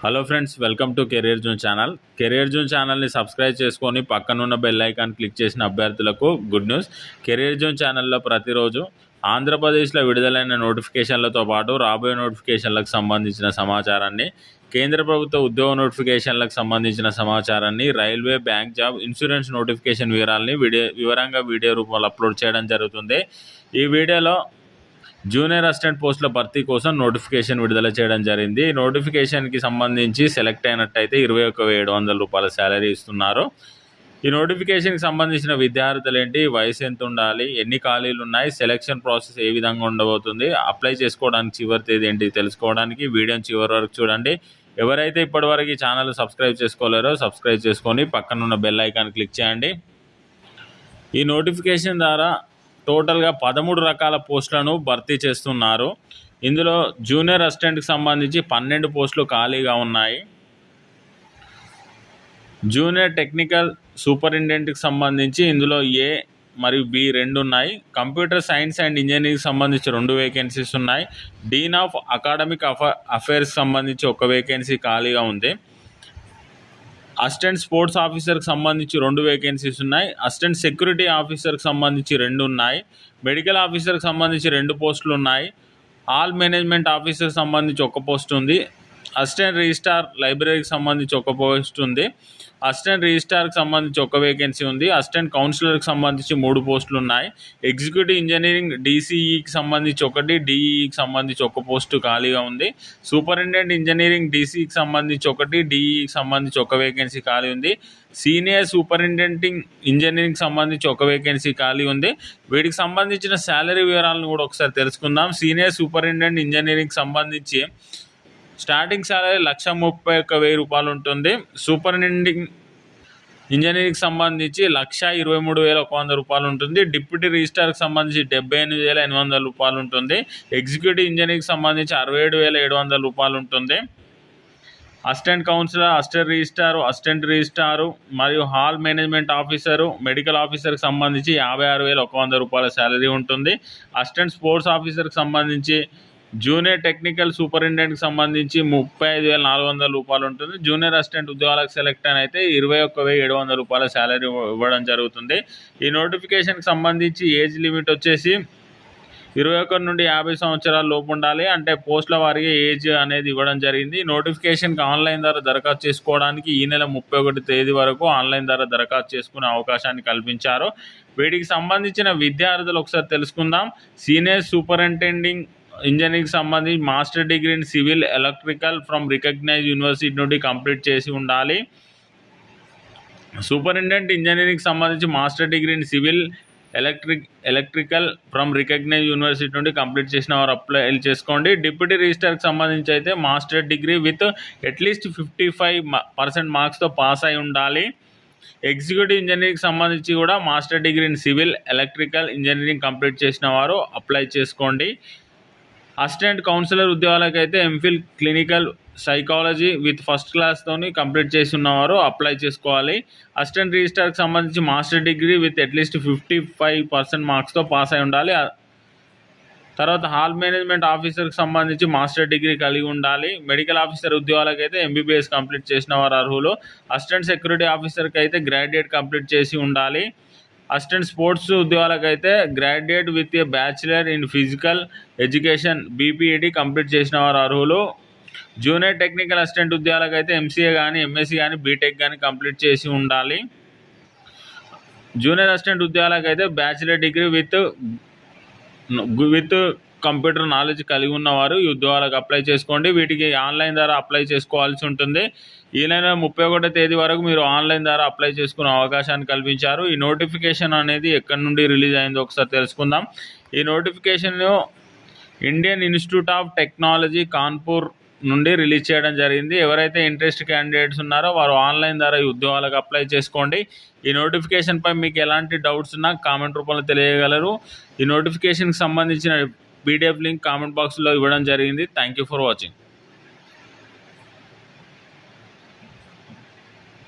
Hello friends welcome to career June channel career June ఛానల్ని subscribe చేసుకొని పక్కనున్న bell icon click చేసిన అభ్యర్థులకు గుడ్ న్యూస్ కెరియర్ జూన్ ఛానల్లో ప్రతిరోజు ఆంధ్రప్రదేశ్లో విడుదలైన నోటిఫికేషన్లతో పాటు రాబోయే నోటిఫికేషన్లకు సంబంధించిన సమాచారాన్ని కేంద్ర ప్రభుత్వ ఉద్యోగ నోటిఫికేషన్లకు సంబంధించిన సమాచారాన్ని railway bank job insurance notification వివరాలని వీడియో వివరంగా వీడియో రూపంలో అప్లోడ్ చేయడం జరుగుతుంది. ఈ వీడియోలో జూనియర్ అసిస్టెంట్ పోస్టుల భర్తీ కోసం నోటిఫికేషన్ విడుదల చేయడం జరిగింది. నోటిఫికేషన్కి సంబంధించి సెలెక్ట్ అయినట్టయితే ఇరవై ఒక్క ఏడు వందల రూపాయల శాలరీ ఇస్తున్నారు. ఈ నోటిఫికేషన్కి సంబంధించిన విద్యార్థులు ఏంటి వయసు ఎంత ఉండాలి? ఎన్ని ఖాళీలు ఉన్నాయి? సెలక్షన్ ప్రాసెస్ ఏ విధంగా ఉండబోతుంది? అప్లై చేసుకోవడానికి చివరి తేదీ ఏంటి? తెలుసుకోవడానికి వీడియోని చివరి వరకు చూడండి. ఎవరైతే ఇప్పటివరకు ఈ ఛానల్ సబ్స్క్రైబ్ చేసుకోలేరో సబ్స్క్రైబ్ చేసుకొని పక్కనున్న బెల్ ఐకాన్ క్లిక్ చేయండి. ఈ నోటిఫికేషన్ ద్వారా టోటల్గా పదమూడు రకాల పోస్టులను భర్తీ చేస్తున్నారు. ఇందులో జూనియర్ అసిస్టెంట్కి సంబంధించి పన్నెండు పోస్టులు ఖాళీగా ఉన్నాయి. జూనియర్ టెక్నికల్ సూపరింటెండెంట్కి సంబంధించి ఇందులో ఏ మరియు బి రెండు ఉన్నాయి. కంప్యూటర్ సైన్స్ అండ్ ఇంజనీరింగ్కి సంబంధించి రెండు వేకెన్సీస్ ఉన్నాయి. డీన్ ఆఫ్ అకాడమిక్ అఫ అఫైర్స్ సంబంధించి ఒక వేకెన్సీ ఖాళీగా ఉంది. అసిస్టెంట్ స్పోర్ట్స్ ఆఫీసర్కి సంబంధించి రెండు వేకెన్సీస్ ఉన్నాయి. అసిస్టెంట్ సెక్యూరిటీ ఆఫీసర్కి సంబంధించి రెండు ఉన్నాయి. మెడికల్ ఆఫీసర్కి సంబంధించి రెండు పోస్టులు ఉన్నాయి. ఆల్ మేనేజ్మెంట్ ఆఫీసర్కి సంబంధించి ఒక పోస్ట్ ఉంది. అసిస్టెంట్ రిజిస్టార్ లైబ్రరీకి సంబంధించి ఒక పోస్ట్ ఉంది. అసిస్టెంట్ రిజిస్టార్కి సంబంధించి ఒక వేకెన్సీ ఉంది. అసిస్టెంట్ కౌన్సిలర్కి సంబంధించి మూడు పోస్టులు ఉన్నాయి. ఎగ్జిక్యూటివ్ ఇంజనీరింగ్ డీసీఈకి సంబంధించి ఒకటి డిఈకి సంబంధించి ఒక పోస్టు ఖాళీగా ఉంది. సూపరింటెండెంట్ ఇంజనీరింగ్ డీసీకి సంబంధించి ఒకటి డిఈకి సంబంధించి ఒక వేకెన్సీ ఖాళీ ఉంది. సీనియర్ సూపరింటెండెంట్ ఇంజనీరింగ్ సంబంధించి ఒక వేకెన్సీ ఖాళీ ఉంది. వీటికి సంబంధించిన శాలరీ వివరాలను కూడా ఒకసారి తెలుసుకుందాం. సీనియర్ సూపరింటెండెంట్ ఇంజనీరింగ్ సంబంధించి స్టార్టింగ్ శాలరీ లక్ష ముప్పై ఒక్క వెయ్యి రూపాయలు ఉంటుంది. సూపరింటెండింగ్ ఇంజనీరింగ్కి సంబంధించి లక్ష ఇరవై మూడు వేల ఒక వంద రూపాయలు ఉంటుంది. డిప్యూటీ రిజిస్టార్కి సంబంధించి డెబ్బై ఎనిమిది వేల ఎనిమిది వందల రూపాయలు ఉంటుంది. ఎగ్జిక్యూటివ్ ఇంజనీరింగ్కి సంబంధించి అరవై ఏడు వేల ఏడు వందల రూపాయలు ఉంటుంది. Assistant counsellor assistant registrar assistant registrar మరియు హాల్ మేనేజ్మెంట్ ఆఫీసరు మెడికల్ ఆఫీసర్కి సంబంధించి యాభై ఆరు వేల ఒక వంద రూపాయల శాలరీ ఉంటుంది. అసిస్టెంట్ స్పోర్ట్స్ ఆఫీసర్కి సంబంధించి జూనియర్ టెక్నికల్ సూపరింటెండెంట్కి సంబంధించి ముప్పై ఐదు వేల నాలుగు వందల రూపాయలు ఉంటుంది. జూనియర్ అసిస్టెంట్ ఉద్యోగాలకు సెలెక్ట్ అని అయితే ఇరవై ఒక్క వెయ్యి ఏడు వందల రూపాయల శాలరీ ఇవ్వడం జరుగుతుంది. ఈ నోటిఫికేషన్కి సంబంధించి ఏజ్ లిమిట్ వచ్చేసి ఇరవై ఒకటి నుండి యాభై సంవత్సరాల లోపు ఉండాలి. అంటే పోస్టుల వారికి ఏజ్ అనేది ఇవ్వడం జరిగింది. నోటిఫికేషన్కి ఆన్లైన్ ద్వారా దరఖాస్తు చేసుకోవడానికి ఈ నెల ముప్పై ఒకటి తేదీ వరకు ఆన్లైన్ ద్వారా దరఖాస్తు చేసుకునే అవకాశాన్ని కల్పించారు. వీటికి సంబంధించిన విద్యార్థులు ఒకసారి తెలుసుకుందాం. సీనియర్ సూపరింటెండింగ్ ఇంజనీరింగ్ సంబంధించి master degree in civil electrical from recognise university నుండి కంప్లీట్ చేసి ఉండాలి. సూపరింటెండెంట్ ఇంజనీరింగ్ సంబంధించి master degree in civil electric electrical from recognise university నుండి కంప్లీట్ చేసిన వారు అప్లై చేసుకోండి. డిప్యూటీ రిజిస్టర్కి సంబంధించి అయితే master degree with at least fifty five percent మార్క్స్తో pass అయి ఉండాలి. ఎగ్జిక్యూటివ్ ఇంజనీరింగ్కి సంబంధించి కూడా master degree in civil electrical engineering complete చేసిన వారు అప్లై చేసుకోండి. Assistant councillor ఉద్యోగాలకైతే MPhil clinical psychology with first క్లాస్తోని complete చేసి ఉన్నవారు అప్లై చేసుకోవాలి. అసిస్టెంట్ రిజిస్టర్కి సంబంధించి master degree with at least fifty five percent మార్క్స్తో pass అయి ఉండాలి. తర్వాత హాల్ మేనేజ్మెంట్ ఆఫీసర్కి సంబంధించి మాస్టర్ డిగ్రీ కలిగి ఉండాలి. మెడికల్ ఆఫీసర్ ఉద్యోగాలకైతే ఎంబీబీఎస్ కంప్లీట్ చేసిన వారు అర్హులు. అసిస్టెంట్ సెక్యూరిటీ ఆఫీసర్కి అయితే గ్రాడ్యుయేట్ కంప్లీట్ చేసి ఉండాలి. Assistant sports ఉద్యోగాలకైతే graduate with a bachelor in physical education BPEd complete చేసిన వారు అర్హులు. జూనియర్ టెక్నికల్ అసిస్టెంట్ ఉద్యోగాలకైతే ఎంసీఏ కానీ ఎంఎస్సీ కానీ బీటెక్ కానీ కంప్లీట్ చేసి ఉండాలి. Junior assistant ఉద్యోగాలకైతే bachelor degree with with computer knowledge కలిగి ఉన్నవారు ఈ ఉద్యోగాలకు అప్లై చేసుకోండి. వీటికి ఆన్లైన్ ద్వారా అప్లై చేసుకోవాల్సి ఉంటుంది. ఈ నెల ముప్పై ఒకటో తేదీ వరకు మీరు ఆన్లైన్ ద్వారా అప్లై చేసుకునే అవకాశాన్ని కల్పించారు. ఈ నోటిఫికేషన్ అనేది ఎక్కడి నుండి రిలీజ్ అయిందో ఒకసారి తెలుసుకుందాం. ఈ notification Indian institute of technology Kanpur నుండి రిలీజ్ చేయడం జరిగింది. ఎవరైతే ఇంట్రెస్ట్ క్యాండిడేట్స్ ఉన్నారో వారు ఆన్లైన్ ద్వారా ఈ ఉద్యోగాలకు అప్లై చేసుకోండి. ఈ నోటిఫికేషన్పై మీకు ఎలాంటి డౌట్స్ ఉన్నా కామెంట్ రూపంలో తెలియగలరు. ఈ నోటిఫికేషన్కి సంబంధించిన పీడిఎఫ్ లింక్ కామెంట్ బాక్స్లో ఇవ్వడం జరిగింది. Thank you for watching